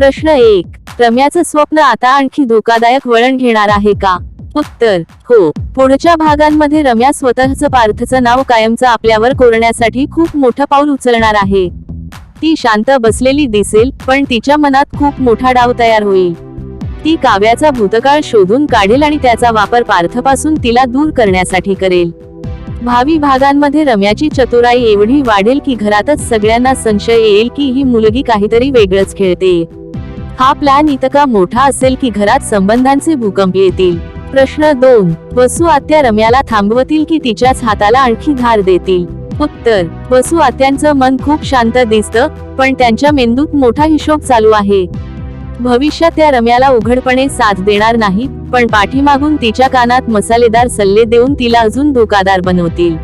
प्रश्न एक. रम्याचं स्वप्न आता आणखी धोकादायक वळण घेणार आहे का? उत्तर हो. पुढच्या भागांमध्ये रम्या स्वतःच पार्थचं नाव कायमचं आपल्यावर कोरण्यासाठी खूप मोठं पाऊल उचलणार आहे. ती शांत बसलेली दिसेल पण तिच्या मनात खूप मोठा डाव तयार होईल. ती काव्याचा भूतकाळ शोधून काढेल आणि त्याचा वापर पार्थपासून तिला दूर करण्यासाठी करेल. भावी भागांमध्ये रम्याची चतुराई एवढी वाढेल की घरातच सगळ्यांना संशय येईल की ही मुलगी काहीतरी वेगळंच खेळते. हा प्लॅन इतका मोठा असेल की घरात संबंधांचे भूकंप येतील. प्रश्न दोन वसू आत्या रम्याला थांबवतील की तिच्याच हाताला आणखी धार देतील? उत्तर वसू आत्यांचं मन खूप शांत दिसतं पण त्यांच्या मेंदूत मोठा हिशोब चालू आहे. भविष्यात त्या रम्याला उघडपणे साथ देणार नाही पण पाठीमागून तिच्या कानात मसालेदार सल्ले देऊन तिला अजून धोकादार बनवतील.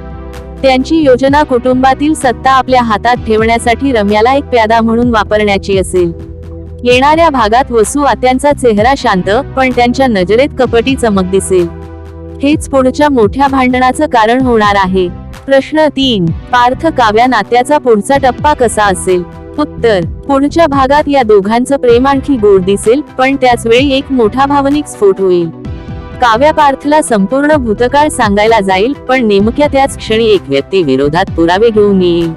त्यांची योजना कुटुंबातील सत्ता आपल्या हातात ठेवण्यासाठी रम्याला एक प्यादा म्हणून वापरण्याची असेल. येणाऱ्या भागात वसू आत्यांचा चेहरा शांत पण त्यांच्या नजरेत कपटी चमक दिसेल. हेच पुढच्या मोठ्या भांडणाचं कारण होणार आहे. प्रश्न तीन. पार्थ काव्या नात्याचा पुढचा टप्पा कसा असेल? उत्तर. पुढच्या भागात या दोघांचं प्रेम आणखी गोड दिसेल पण त्याच वेळी एक मोठा भावनिक स्फोट होईल. काव्या पार्थला संपूर्ण भूतकाळ सांगायला जाईल पण नेमक्या त्याच क्षणी एक व्यक्ती विरोधात पुरावे घेऊन येईल.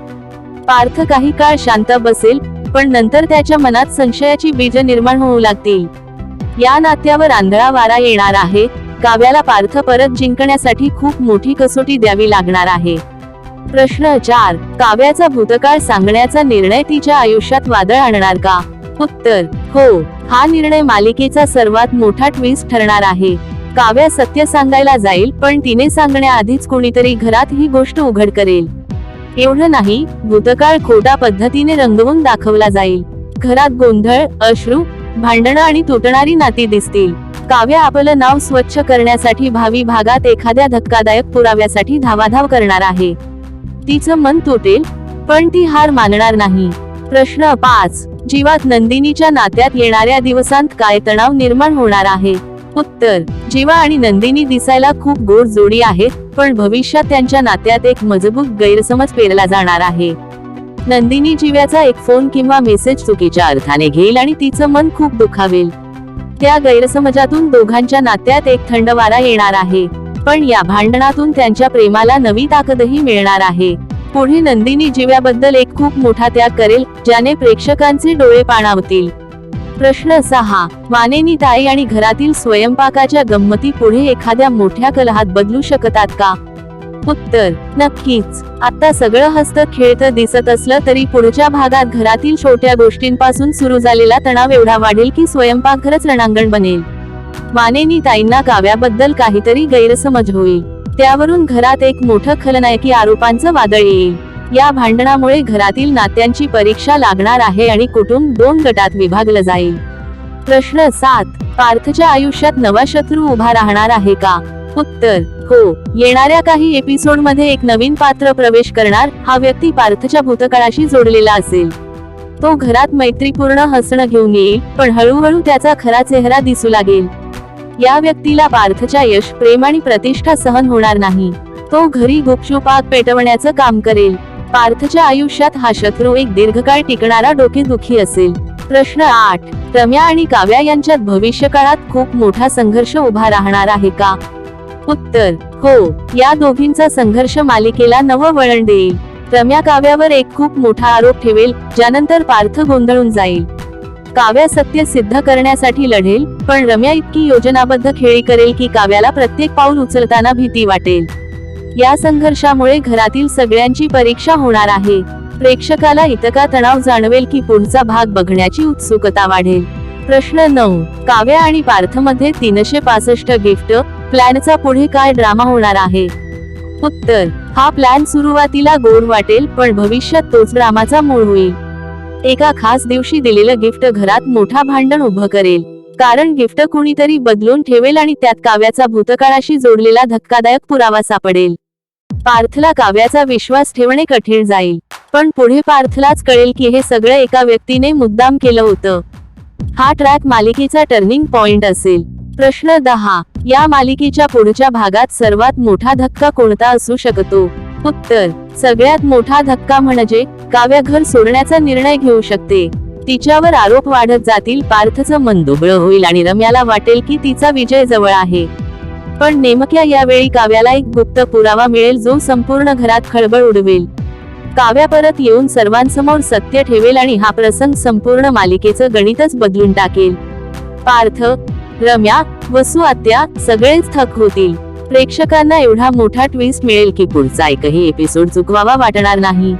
पार्थ काही काळ शांत बसेल पण नंतर त्याच्या मनात संशयाची बीज निर्माण होऊ लागतील. या नात्यावर आंधळा वारा येणार आहे काव्याला पार्थ परत जिंकण्यासाठी खूप मोठी कसोटी द्यावी लागणार आहे. प्रश्न चार काव्याचा भूतकाळ सांगण्याचा निर्णय तिच्या आयुष्यात वादळ आणणार का? उत्तर हो हा निर्णय मालिकेचा सर्वात मोठा ट्विस्ट ठरणार आहे. काव्या सत्य सांगायला जाईल पण तिने सांगण्याआधीच कोणीतरी घरात ही गोष्ट उघड करेल. एवढं नाही भूतकाळ खोटा पद्धतीने रंगवून दाखवला जाईल. घरात गोंधळ अश्रू भांडणं आणि तुटणारी नाती दिसतील. काव्य आपलं नाव स्वच्छ करण्यासाठी भावी भागात एखाद्या धक्कादायक पुराव्यासाठी धावाधाव करणार आहे. तिचं मन तुटेल पण ती हार मानणार नाही. प्रश्न पाच. जीवात नंदिनीच्या नात्यात येणाऱ्या दिवसांत काय तणाव निर्माण होणार आहे? उत्तर. जीवा आणि नंदिनी दिसायला खूप गोड जोडी आहेत पण भविष्यात त्यांच्या नात्यात एक मजबूत गैरसमज पेरला जाणार आहे. नंदिनी जीव्याचा एक फोन किंवा मेसेज चुकीच्या अर्थाने घेईल आणि तिचं मन खूप दुखावेल. त्या गैरसमजातून दोघांच्या नात्यात एक थंड वारा येणार आहे. पण या भांडणातून त्यांच्या प्रेमाला नवी ताकदही मिळणार आहे. पुढे नंदिनी जीव्याबद्दल एक खूप मोठा त्याग करेल ज्याने प्रेक्षकांचे डोळे पाणावतील. प्रश्न सहा वानेनी ताई आणि घरातील स्वयंपाकाच्या गंमती पुढे एखाद्या मोठ्या कलहात बदलू शकतात का? उत्तर नक्कीच. आता सगळं हस्त खेळतं दिसत असलं तरी पुढच्या भागात घरातील छोट्या गोष्टींपासून सुरू झालेला तणाव एवढा वाढेल की स्वयंपाकघरच रणांगण बनेल. वानेनी ताईंना काव्याबद्दल काहीतरी गैरसमज होईल. त्यावरून घरात एक मोठं खलनायकी आरोपांचं वादळ येईल. या भांडणामुळे घरातील नात्यांची परीक्षा लागणार आहे आणि कुटुंब दोन गटात विभागलं जाईल. प्रश्न सात पार्थच्या आयुष्यात नवा शत्रू उभा राहणार आहे का? उत्तर हो. येणाऱ्या काही एपिसोडमध्ये एक नवीन पात्र प्रवेश करणार हा व्यक्ती पार्थच्या भूतकाळाशी जोडलेला असेल. तो घरात मैत्रीपूर्ण हसणं घेऊन येईल पण हळूहळू त्याचा खरा चेहरा दिसू लागेल. या व्यक्तीला पार्थच्या यश प्रेम आणि प्रतिष्ठा सहन होणार नाही. तो घरी गुपचुपात पेटवण्याचं काम करेल. पार्थच्या आयुष्यात हा शत्रू एक दीर्घकाळ टिकणारा डोकेदुखी असेल. प्रश्न आठ. रम्या आणि काव्या यांच्यात भविष्यकाळात खूप मोठा संघर्ष उभा राहणार आहे का? उत्तर. हो. या दोघींचा संघर्ष मालिकेला नवं वळण देईल. रम्या काव्यावर एक खूप मोठा आरोप ठेवेल ज्यानंतर पार्थ गोंधळून जाईल. काव्या सत्य सिद्ध करण्यासाठी लढेल पण रम्या इतकी योजनाबद्ध खेळी करेल की काव्याला प्रत्येक पाऊल उचलताना भीती वाटेल. या संघर्षामुळे घरातील सगळ्यांची परीक्षा होणार आहे. प्रेक्षकाला इतका तणाव जाणवेल की पुढचा भाग बघण्याची उत्सुकता वाढेल. प्रश्न नऊ. काव्या आणि पार्थमध्ये तीनशे पासष्ट गिफ्ट प्लॅनचा पुढे काय ड्रामा होणार आहे? उत्तर. हा प्लॅन सुरुवातीला गोड वाटेल पण भविष्यात तोच ड्रामाचा मूळ होईल. एका खास दिवशी दिलेलं गिफ्ट घरात मोठा भांडण उभं करेल. कारण गिफ्ट कुणीतरी बदलून ठेवेल आणि त्यात काव्याचा भूतकाळाशी जोडलेला धक्कादायक पुरावा सापडेल. पार्थला काव्याचा विश्वास ठेवणे कठीण जाईल. पण पुढे पार्थलाच कळेल की हे सगळं एका व्यक्तीने मुद्दाम केलं होतं. हा ट्रॅक मालिकेचा टर्निंग पॉइंट असेल. प्रश्न दहा. या मालिकेच्या पुढच्या भागात सर्वात मोठा धक्का कोणता असू शकतो? उत्तर. सगळ्यात मोठा धक्का म्हणजे काव्या घर सोडण्याचा निर्णय घेऊ शकते. तिच्यावर आरोप वाढत जातील पार्थचं मन दुबळं होईल आणि रम्याला वाटेल की तिचा विजय जवळ आहे. पण नेमक्या यावेळी काव्याला एक गुप्त पुरावा मिळेल जो संपूर्ण घरात खळबळ उडवेल. काव्या परत येऊन सर्वांसमोर सत्य ठेवेल आणि हा प्रसंग संपूर्ण मालिकेचं गणितच बदलून टाकेल. पार्थ रम्या वसु आत्या सगळेच थक होतील. प्रेक्षकांना एवढा मोठा ट्विस्ट मिळेल की पुढचा एकही एपिसोड चुकवावा वाटणार नाही.